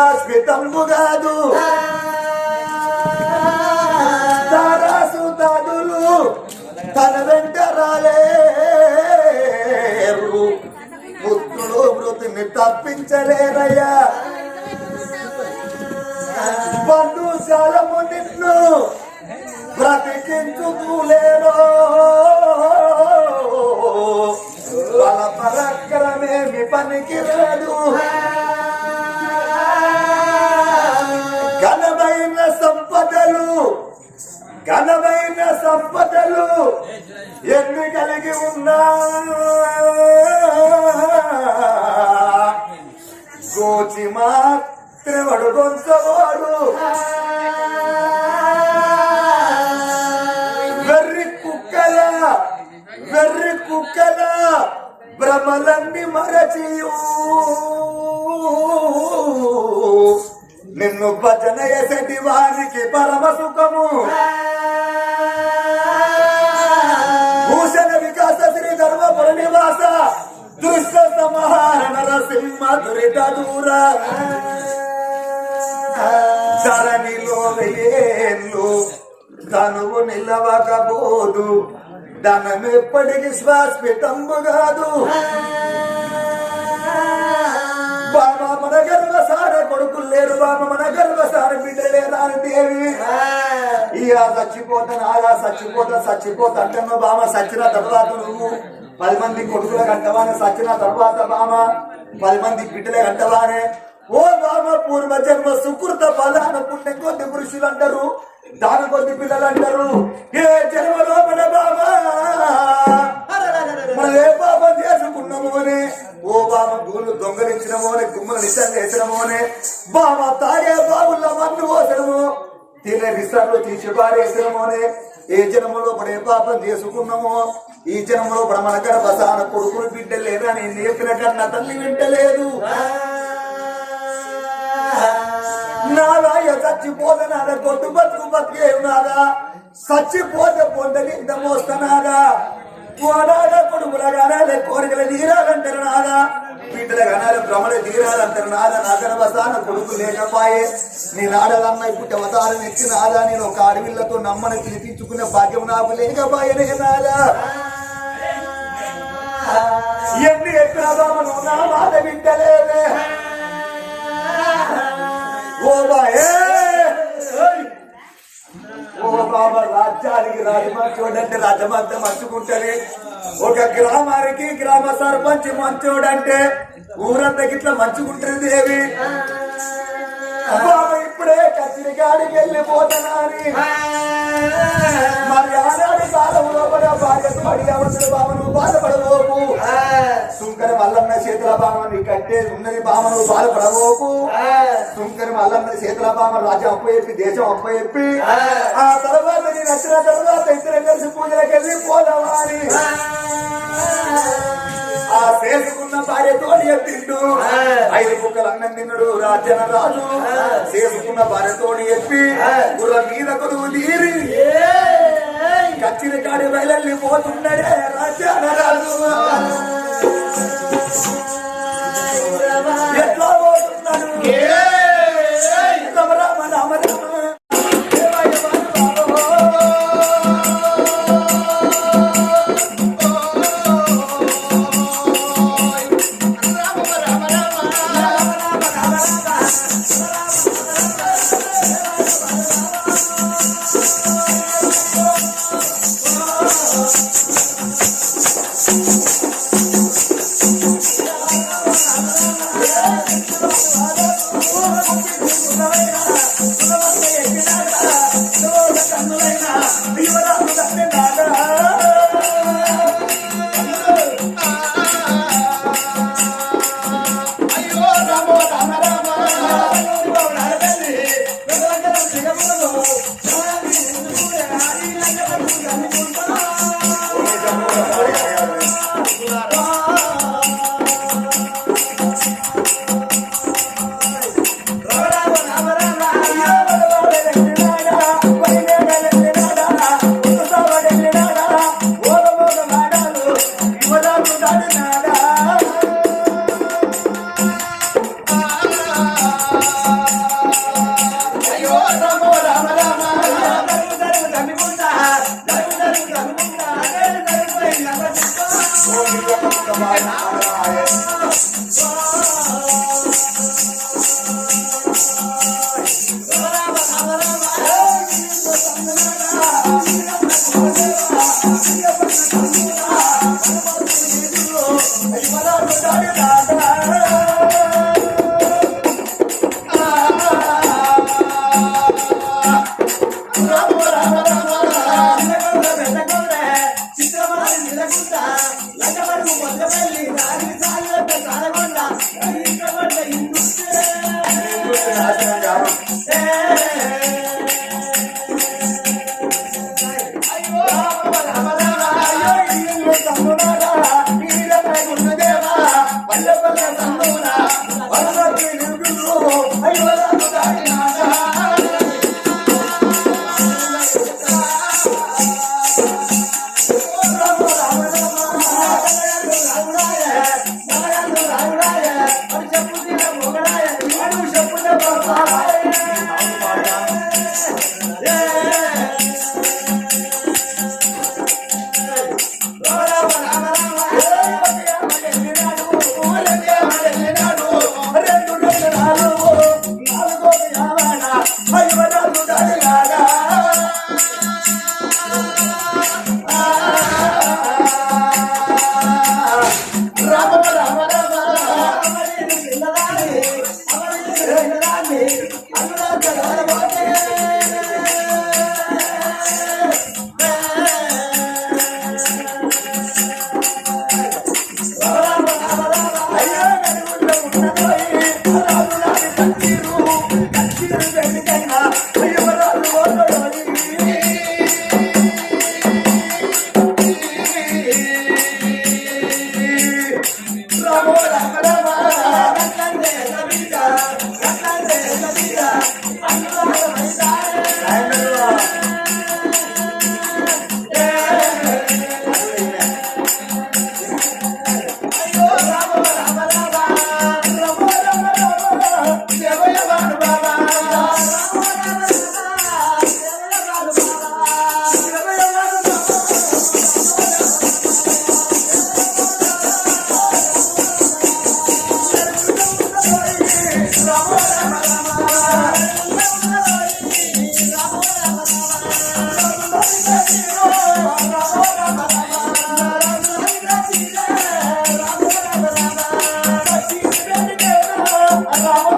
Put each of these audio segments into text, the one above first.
విశ్వాస్మితంబు కాదు తారాసు దాదులు తన వెంట రాలేరు. పుత్రుడు మృతిని తప్పించలేరయ్యా బంధుశాలము నిన్ను బ్రతికించులేరో బల పరాక్రమేమి పనికి రాదు ఘనమైన సంపదలు ఘనమైన సంపదలు ఎన్ని కలిగి ఉన్నా? గోచి మాత్రమడు గొంతవాడు. వెర్రి కుక్కల వెర్రి కుక్కల భ్రమలన్నీ మరచియూ. నిన్ను భజన ఎసటి వారికి పరమ సుఖము. భూషణ వికాస శ్రీ ధర్మపుర నివాస దుష్ట సంహార నరసింహ దురిత దూర. ధరణిలో ఏళ్ళు ధనువు నిలవకపోదు ధనం ఎప్పటికి శ్వాస్మితంబు కాదు బాబా మన గర్భసార బిడ్డలే రాని దేవి ఇక చచ్చిపోతాను ఆగా చచ్చిపోతా చచ్చిపోతా అంటే బామ చచ్చిన తర్వాత నువ్వు పది మంది కొడుకుల కంటవానే చచ్చిన తర్వాత బామ పది మంది బిడ్డలే కంటవానే ఓ బామ పూర్వ జన్మ సుకృత ఫలాన పుణ్యం కొద్ది పురుషులు అంటారు దాని కొద్ది పిల్లలు అంటారు ఏ జన్మలో మన బాబా మనం ఏ పాపం చేసుకున్నాము అని. ఓ బామ గూళ్ళు దొంగలించినమో అని గుమ్మలు నిజం వేసినమో అని బాబా తాగే బాబుల్లో మన్ను పోసినము తినే విసర్లు తీసి పారేసినమో అని ఏ జన్మలో పడే ఏ పాపం చేసుకున్నామో ఈ జన్మలో పడ మన గర్భసాన కొడుకులు బిడ్డలేదని నేర్పిన కన్నా తల్లి వింటలేదు. నారాయ చచ్చిపోతే నాదా కొట్టు బతుకు బతికే నాదా చచ్చిపోతే పొందని ఇంత మోస్తున్నారా పోరాడ కొడుకుల గానాలే కోరికలు తీరాలంటారు నాదా? బిడ్డల గానాలు భ్రమలు తీరాలంటారు నాదా? నగర వసాన కొడుకు లేకపోయే నేను నాడలన్న పుట్టి అవతారం ఎత్తి నాదా? నేను ఒక అడవిలతో నమ్మని పిలిపించుకునే భాగ్యం నాకు లేకపోయే నాదా? ఎన్ని ఎక్కడ నా బాధ బిడ్డలేదే ఓ బాయే! ఓ బాబా రాజ్యానికి రాజమంచోడంటే రాజమంతా మంచుకుంటది ఒక గ్రామానికి గ్రామ సర్పంచ్ మంచోడంటే ఊరంతా గిట్లా మంచుకుంటుంది దేవి బాబా ఇప్పుడే కచ్చిరి గాడికి వెళ్ళిపోతున్నాని మరి ఆనాడు కాలంలో కూడా భార్యకు పడి అవసరం బాబు నువ్వు బాధపడబోకు. సుంకర మల్లన్న చేతుల బామ నీ కట్టే ఉన్నది బామ నువ్వు బాధపడబోకు. సుంకర మల్లన్న చేతుల బామ రాజ్యం అప్పచెప్పి దేశం అప్పచెప్పి ఆ. తర్వాత నీ నచ్చిన తర్వాత ఇద్దరు కలిసి పూజలకు వెళ్ళి పోదామని ఆ చేసుకున్న భార్యతో ఎత్తిండు ఐదు కుక్కలు అన్నం తిన్నాడు రాజ్యన రాజు. చేసుకున్న భార్యతో చెప్పి గుర్ర మీద కొడుకు తీరి. కచ్చిన కాడి బయలు పోతున్నాడే Vamos lá.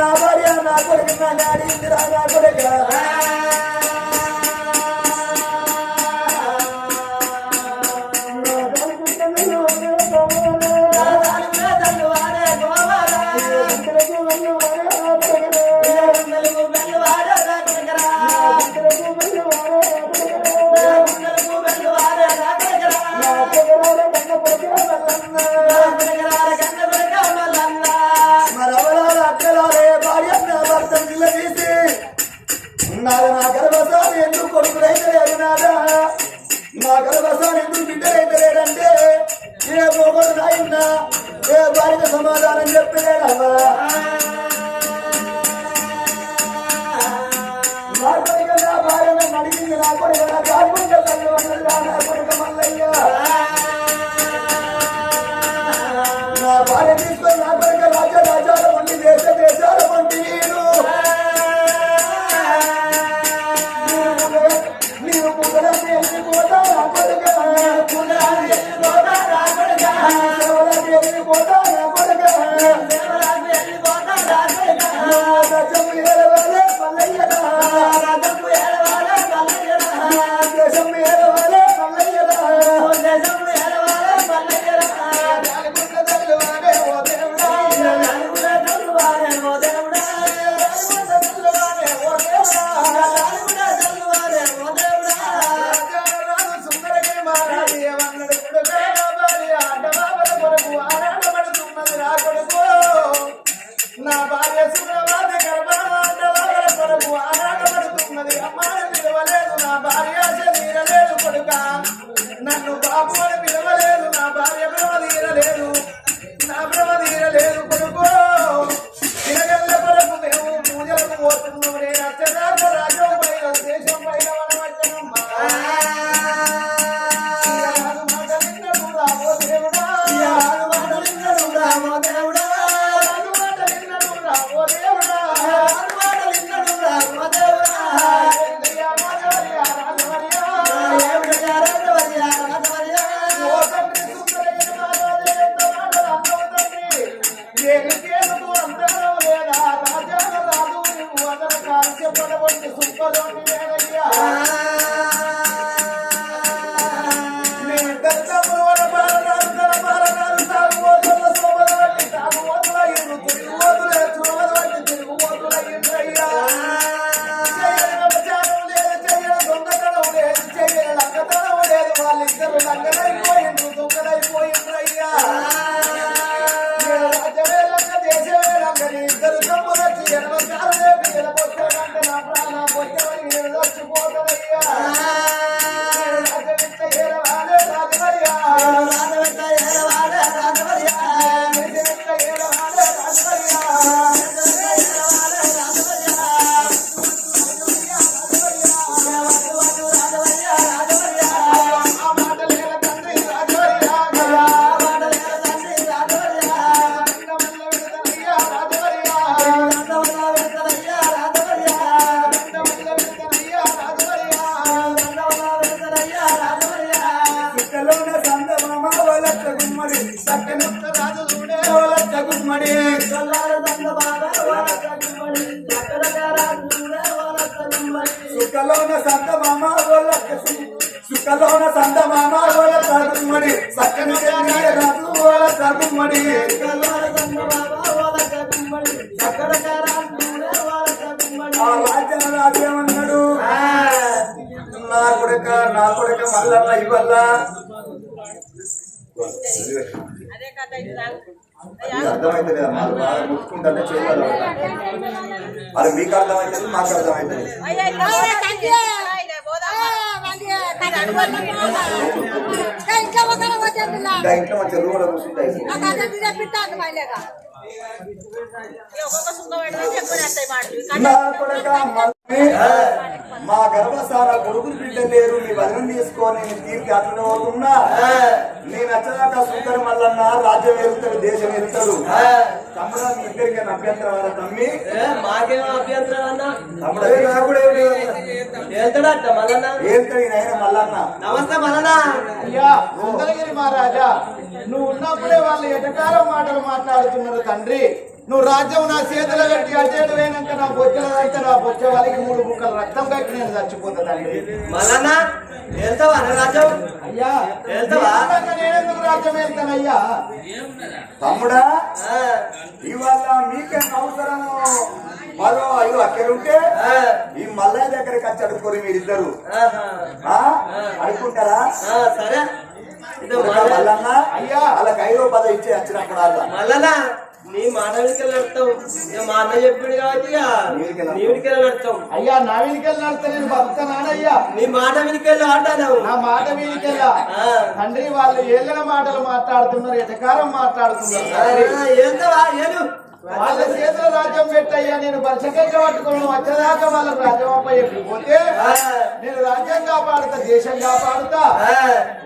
నా భార్య నా కొడుకు నా డాడీ ఇందిరా నా కొడుకు Run up and సుఖలోన సంత సుక్కలోన సందమామ వలచ్చ సుక్కలోన సందమామ వలచ్చ గుమ్మడి సక్కని చెన్నీయ రాజు వలచ్చ గుమ్మడి ఆ రాజ్యం రాజ్యమన్నాడు. నా కొడుక నా కొడుక మల్లన్న ఇవల్ల అదే కథ ఇది అర్థమైతే కదా? మాకు బాగా ముట్టుకుంటే చేయగలం అది మీకు అర్థమైతే మాకు అర్థమైతే ఇంట్లో మంచి రూమ్ కూర్చుంటాయి. మా గర్భసార కొడుకులు బిడ్డ లేరు నీ వదనం తీసుకొని నేను తీర్చి అట్లనే పోతున్నా నీ నచ్చదాక సూకర్ మల్లన్న రాజ్యం వెళ్తాడు దేశం వెళ్తాడు తమ్ముడు మీ ఇద్దరికి అభ్యంతరం అలా తమ్మి? మాకేం అభ్యంతరం అన్న తమ్ముడు కూడా. వెళ్తాడట మల్లన్న? వెళ్తాడు ఈయన ఆయన మల్లన్న. నమస్తే మల్లన్న. అయ్యా సుందరగిరి మహారాజా నువ్వు ఉన్నప్పుడే వాళ్ళు ఎటకారం మాటలు మాట్లాడుతున్నారు తండ్రి. నువ్వు రాజ్యం నా చేతిలో పెట్టి అటేడు పోయినాక నా బొచ్చలదంతా నా బొచ్చ వాళ్ళకి మూడు ముక్కలు రక్తం కట్టి నేను చచ్చిపోతా తండ్రి మల్లన్న వెళ్తావా రాజ్యం? అయ్యా వెళ్తావా? నేనెందుకు రాజ్యం వెళ్తానయ్యా తమ్ముడా ఆ, ఇవాళ మీకేం అవసరము? మరో ఐదు అక్కడుంటే ఈ మల్లయ్య దగ్గరికి వచ్చి అడుక్కోరు మీరిద్దరు? అడుక్కుంటారా? సరే. మల్లన్న? అయ్యా. వాళ్ళకి ఐదో పద ఇచ్చి వచ్చినప్పుడు మల్లన్న నీ మాట వెనుకలు నడతాం ఇక మా అన్న చెప్పిండు కాబట్టి నీవిడికెళ్ళి అయ్యా నా వీడికెళ్ళి నడితే నేను బతుకుతానానయ్యా. నీ మాట వెనుకలు ఆడాను నా మాట వీడికెళ్ళా ఆ. తండ్రి వాళ్ళు ఏళ్ళ మాటలు మాట్లాడుతున్నారు ఎటకారం మాట్లాడుతున్నారు తండ్రి. వాళ్ళ చేతుల రాజ్యం పెట్టయ్యా నేను బర్షకైక పట్టుకోవడం వచ్చేదాకా వాళ్ళకి రాజ్యం అప్ప చెప్పిపోతే. నేను రాజ్యం కాపాడుతా దేశం కాపాడుతా ఆ,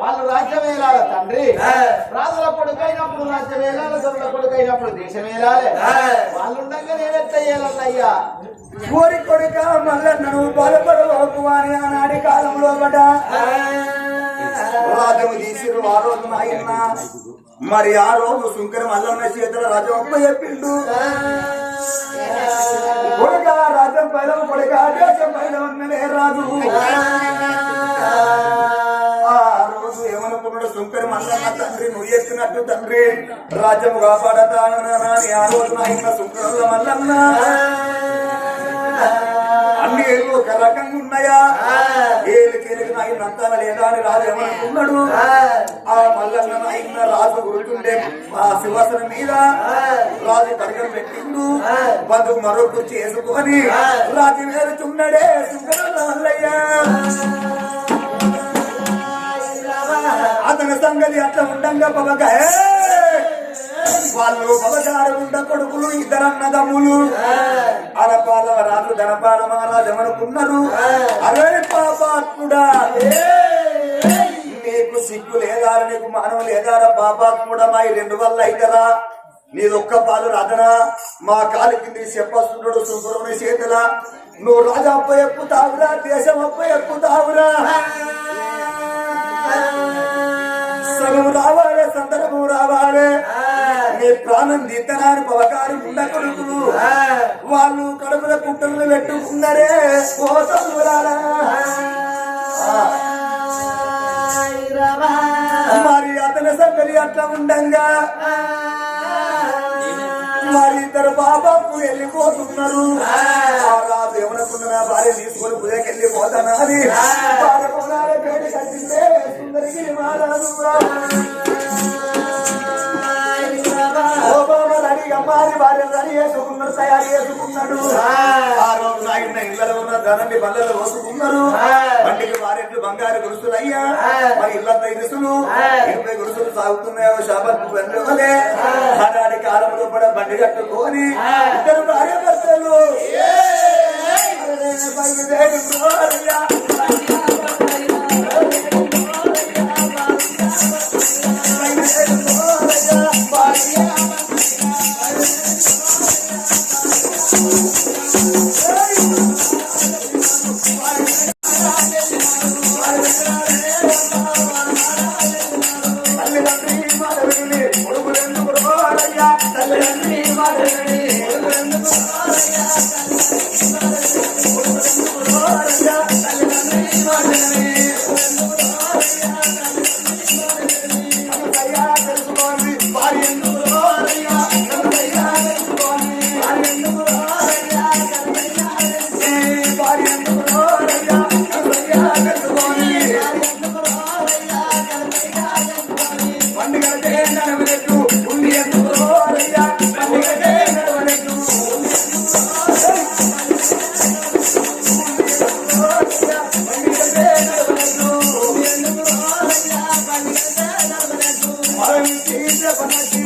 వాళ్ళు రాజ్యం వేలాల తండ్రి ఆ. రాజుల కొడుకైనప్పుడు రాజ్యం వేలాలి దొరల కొడుకైనప్పుడు దేశం వేలాలి ఆ. వాళ్ళు ఉండగా నేనెత్త వేయాలయ్యా కోరి కొడుక మల్లన్నను బలపడవకు అని ఆనాడి కాలంలో బట ఆ. రాజము తీసిరు ఆ రోజు నాయన మరి ఆ రోజు శంకర మల్లన్న చేతుల రాజం అప్ప చెప్పిండు. కొడుక రాజ్యం పైన కొడుక దేశం పైన రాజు. ఆ రోజు ఏమనుకున్నాడు శంకర మల్లన్న తండ్రి? నువ్వు చెప్పినట్టు తండ్రి. రాజ్యం కాపాడతానని ఆ రోజు నాయన శంకరుల మల్లన్న. ఏళ్ళు ఒక రకంగా ఉన్నాయా? ఏళ్ళకి ఏళ్ళకి నాయన అంతాన లేదా అని రాజు ఏమనుకున్నాడు? ఆ. మల్లన్న నాయన రాజు గుర్తుండే ఆ సింహాసనం మీద రాజు కడగం పెట్టిండు. బంధుకు మరో కుర్చీ వేసుకొని రాజు వేరుచున్నాడే సుందరల్ల మల్లయ్య అతని సంగతి అట్లా ఉండంగా పవక. వాళ్ళు పవకారు ఉండ కొడుకులు ఇద్దరు అన్నదమ్ములు అరపాల రాజు ధనపాల మహారాజు ఏమనుకున్నారు? అరే పాపాత్ముడా నీకు సిగ్గు లేదా నీకు మానవ లేదారా పాపాత్ముడా మా ఈ రెండు వల్ల అయితరా? నీదొక్క పాలు రాదనా మా కాలి కింది చెప్పస్తున్నాడు సుందరముని చేతుల. నువ్వు రాజా అప్ప ఎక్కుతావురా దేశం అప్ప ఎక్కుతావురా సగం రావాలే సందర్భం రావాలే. నీ ప్రాణం దిద్దనాన్ని పవకారి ఉండకూడదు. వాళ్ళు కడుపుల కుట్టలు పెట్టుకున్నారే పోసమురాలా మరి అతని సంగతి అట్లా ఉండంగా. మరి ఇద్దరు బాబాకు వెళ్ళిపోతున్నారు. ఏమనుకున్న నా భార్య తీసుకొని పుజకి వెళ్ళిపోతానా అని కట్టిందే సుందరికి మహారాజు చేసుకున్నాడు ఆ రోజు ఆయన ఇళ్ళలో ఉన్న ధనాన్ని బల్లలు పోసుకున్నారు. బండికి భార్యలు బంగారు గురుసులు అయ్యా మరి ఇళ్ళంతా ఇరుసులు. ఇరవై గురుసులు సాగుతున్నాయో శాపకు వెళ్ళవలే ఆనాటి కాలంలో కూడా బండి కట్టుకొని ఇద్దరు భార్య భర్తలు Mira con